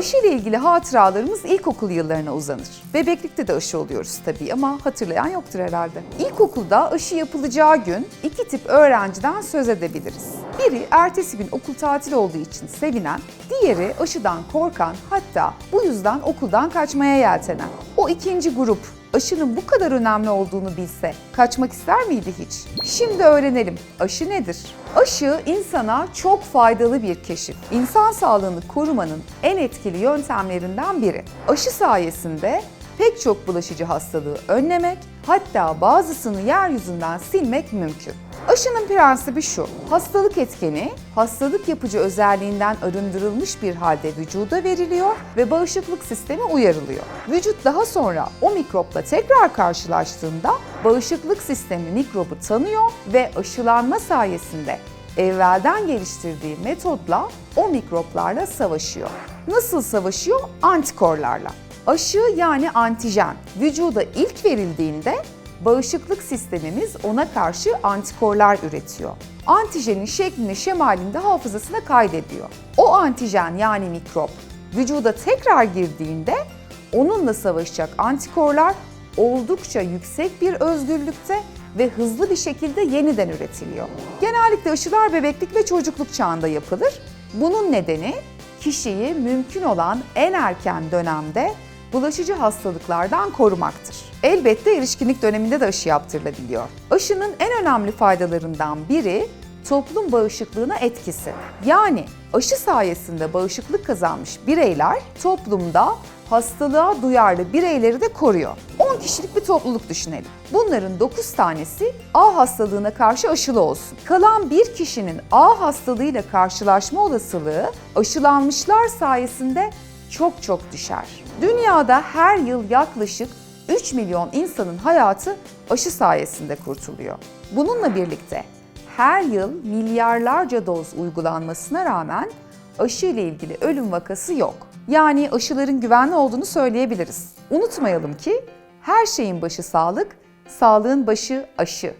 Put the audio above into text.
Aşı ile ilgili hatıralarımız ilkokul yıllarına uzanır. Bebeklikte de aşı oluyoruz tabii ama hatırlayan yoktur herhalde. İlkokulda aşı yapılacağı gün iki tip öğrenciden söz edebiliriz. Biri ertesi gün okul tatil olduğu için sevinen, diğeri aşıdan korkan hatta bu yüzden okuldan kaçmaya yeltenen. O ikinci grup aşının bu kadar önemli olduğunu bilse kaçmak ister miydi hiç? Şimdi öğrenelim. Aşı nedir? Aşı insana çok faydalı bir keşif. İnsan sağlığını korumanın en etkili yöntemlerinden biri. Aşı sayesinde pek çok bulaşıcı hastalığı önlemek, hatta bazısını yeryüzünden silmek mümkün. Aşının prensibi şu, hastalık etkeni, hastalık yapıcı özelliğinden arındırılmış bir halde vücuda veriliyor ve bağışıklık sistemi uyarılıyor. Vücut daha sonra o mikropla tekrar karşılaştığında bağışıklık sistemi mikrobu tanıyor ve aşılanma sayesinde evvelden geliştirdiği metotla o mikroplarla savaşıyor. Nasıl savaşıyor? Antikorlarla. Aşı yani antijen vücuda ilk verildiğinde bağışıklık sistemimiz ona karşı antikorlar üretiyor. Antijenin şeklini şemalinde hafızasına kaydediyor. O antijen yani mikrop vücuda tekrar girdiğinde onunla savaşacak antikorlar oldukça yüksek bir özgürlükte ve hızlı bir şekilde yeniden üretiliyor. Genellikle aşılar bebeklik ve çocukluk çağında yapılır. Bunun nedeni kişiyi mümkün olan en erken dönemde bulaşıcı hastalıklardan korumaktır. Elbette erişkinlik döneminde de aşı yaptırılabiliyor. Aşının en önemli faydalarından biri toplum bağışıklığına etkisi. Yani aşı sayesinde bağışıklık kazanmış bireyler toplumda hastalığa duyarlı bireyleri de koruyor. 10 kişilik bir topluluk düşünelim. Bunların 9 tanesi A hastalığına karşı aşılı olsun. Kalan bir kişinin A hastalığıyla karşılaşma olasılığı aşılanmışlar sayesinde çok çok düşer. Dünyada her yıl yaklaşık 3 milyon insanın hayatı aşı sayesinde kurtuluyor. Bununla birlikte her yıl milyarlarca doz uygulanmasına rağmen aşı ile ilgili ölüm vakası yok. Yani aşıların güvenli olduğunu söyleyebiliriz. Unutmayalım ki her şeyin başı sağlık, sağlığın başı aşı.